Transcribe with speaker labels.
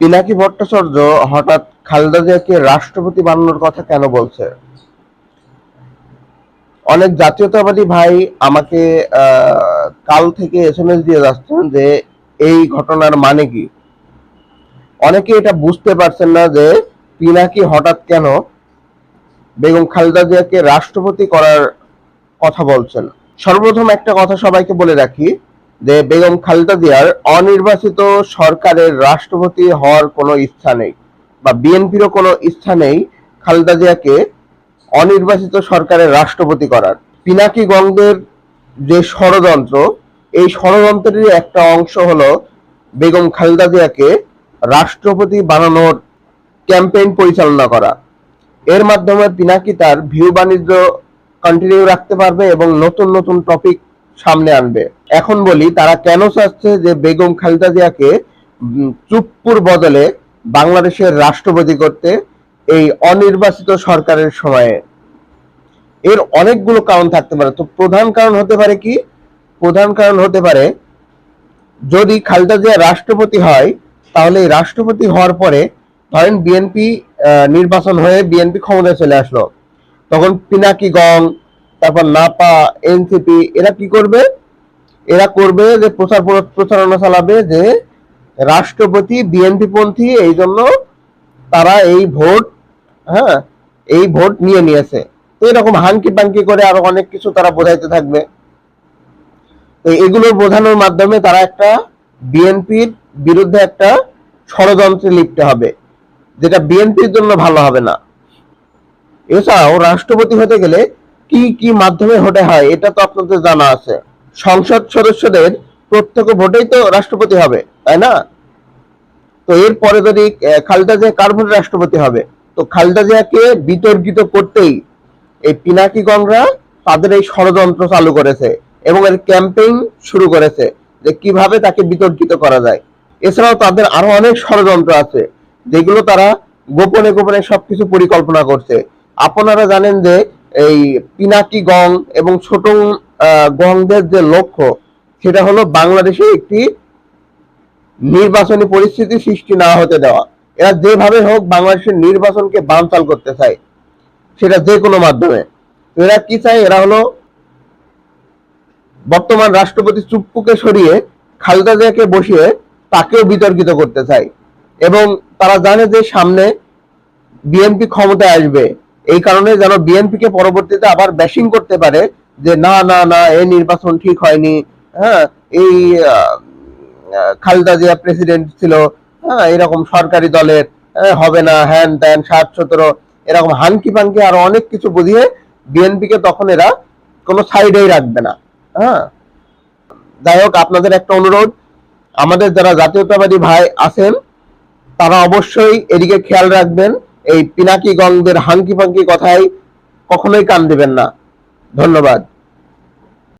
Speaker 1: পিনাকি ভট্টাচার্য হঠাৎ খালেদা জিয়াকে রাষ্ট্রপতি বানানোর কথা কেন বলছে? অনেক জাতীয়তাবাদী ভাই আমাকে কাল থেকে এস এম এস দিয়ে যাচ্ছেন যে এই ঘটনার মানে কি? অনেকে এটা বুঝতে পারছেন না যে পিনাকি হঠাৎ কেন বেগম খালেদা জিয়াকে রাষ্ট্রপতি করার কথা বলছেন। সর্বপ্রথম একটা কথা সবাইকে বলে রাখি যে বেগম খালেদা জিয়ার অনির্বাচিত সরকারের রাষ্ট্রপতি হওয়ার কোনো ইচ্ছা নেই বা বিএনপিরও কোনো ইচ্ছা নেই খালেদা জিয়াকে অনির্বাচিত সরকারের রাষ্ট্রপতি করার। পিনাকি গঙ্গের যে ষড়যন্ত্র, এই ষড়যন্ত্রেরই একটা অংশ হলো বেগম খালেদা জিয়াকে রাষ্ট্রপতি বানানোর ক্যাম্পেইন পরিচালনা করা। এর মাধ্যমে পিনাকি তার ভিউ বাণিজ্য কন্টিনিউ রাখতে পারবে এবং নতুন নতুন টপিক সামনে আনবে। এখন বলি, তারা কেন চাচ্ছে যে বেগম খালেদা জিয়াকে চুপ্পুর বদলে বাংলাদেশের রাষ্ট্রপতি করতে এই অনির্বাচিত সরকারের সময়ে? এর অনেকগুলো কারণ থাকতে পারে। তো প্রধান কারণ হতে পারে কি? প্রধান কারণ হতে পারে, যদি খালেদা জিয়া রাষ্ট্রপতি হয়, তাহলে রাষ্ট্রপতি হওয়ার পরে ধরেন বিএনপি নির্বাচন হয়ে বিএনপি ক্ষমতায় চলে আসলো। তখন পিনাকি গং তারপর নাপা, এনসিপি, এরা কি করবে? এরা করবে যে প্রচার প্রচারণা চালাবে যে রাষ্ট্রপতি বিএনপি পন্থী এই জন্য তারা এই ভোট হ্যাঁ এই ভোট নিয়ে নিয়েছে। তো এরকম হাঙ্কি পাঙ্কি করে আরও অনেক কিছু তারা বোঝাইতে থাকবে। তো এগুলো বোঝানোর মাধ্যমে তারা একটা বিএনপির বিরুদ্ধে একটা ষড়যন্ত্রে লিপ্ত হবে, যেটা বিএনপির জন্য ভালো হবে না। এছাড়াও রাষ্ট্রপতি হতে গেলে কি কি মাধ্যমে হতে হয়, এটা তো আপনাদের জানা আছে। সংসদ সদস্যদের প্রত্যক্ষ ভোটেই তো রাষ্ট্রপতি হবে, তাই না? তো এরপরে যদি খালেদা জিয়া কার ভোটে রাষ্ট্রপতি হবে? তো খালেদা জিয়াকে বিতর্কিত করতেই এই পিনাকি গংরা তাদের এই ষড়যন্ত্র চালু করেছে এবং এর ক্যাম্পেইন শুরু করেছে যে কীভাবে তাকে বিতর্কিত করা যায়। এছাড়াও তাদের আরও অনেক ষড়যন্ত্র আছে, যেগুলো তারা গোপনে গোপনে সবকিছু পরিকল্পনা করছে। আপনারা জানেন যে এই পিনাকি গং এবং ছোট গংদের যে লক্ষ্য, সেটা হলো বাংলাদেশে একটি নির্বাচনী পরিস্থিতি সৃষ্টি না হতে দেওয়া। এরা যেভাবে হোক বাংলাদেশের নির্বাচনকে বানচাল করতে চায়, সেটা যে কোনো মাধ্যমে। এরা কি চায়? এরা হলো বর্তমান রাষ্ট্রপতি চুপ্পুকে সরিয়ে, খালেদা জিয়াকে বসিয়ে তাকেও বিতর্কিত করতে চায়। এবং তারা জানে যে সামনে বিএনপি ক্ষমতায় আসবে। এই কারণে যেন বিএনপি কে পরবর্তীতে আবার ব্যাশিং করতে পারে যে না না না এই নির্বাচন ঠিক হয়নি হ্যাঁ এই খালেদা জিয়া প্রেসিডেন্ট ছিল হ্যাঁ এরকম সরকারি দলের হ্যাঁ, হবে না হ্যান ত্যান সাত সতেরো এরকম হানকি পানকি আরও অনেক কিছু বুঝিয়ে বিএনপি কে তখন এরা কোনো সাইডেই রাখবে না হ্যাঁ। যাই হোক আপনাদের একটা অনুরোধ আমাদের যারা জাতীয়তাবাদী ভাই আছেন তারা অবশ্যই এদিকে খেয়াল রাখবেন। এই পিনাকি গঙ্গের হাঙ্কি ফাঙ্কি কথায় কখনোই কান দিবেন না। ধন্যবাদ।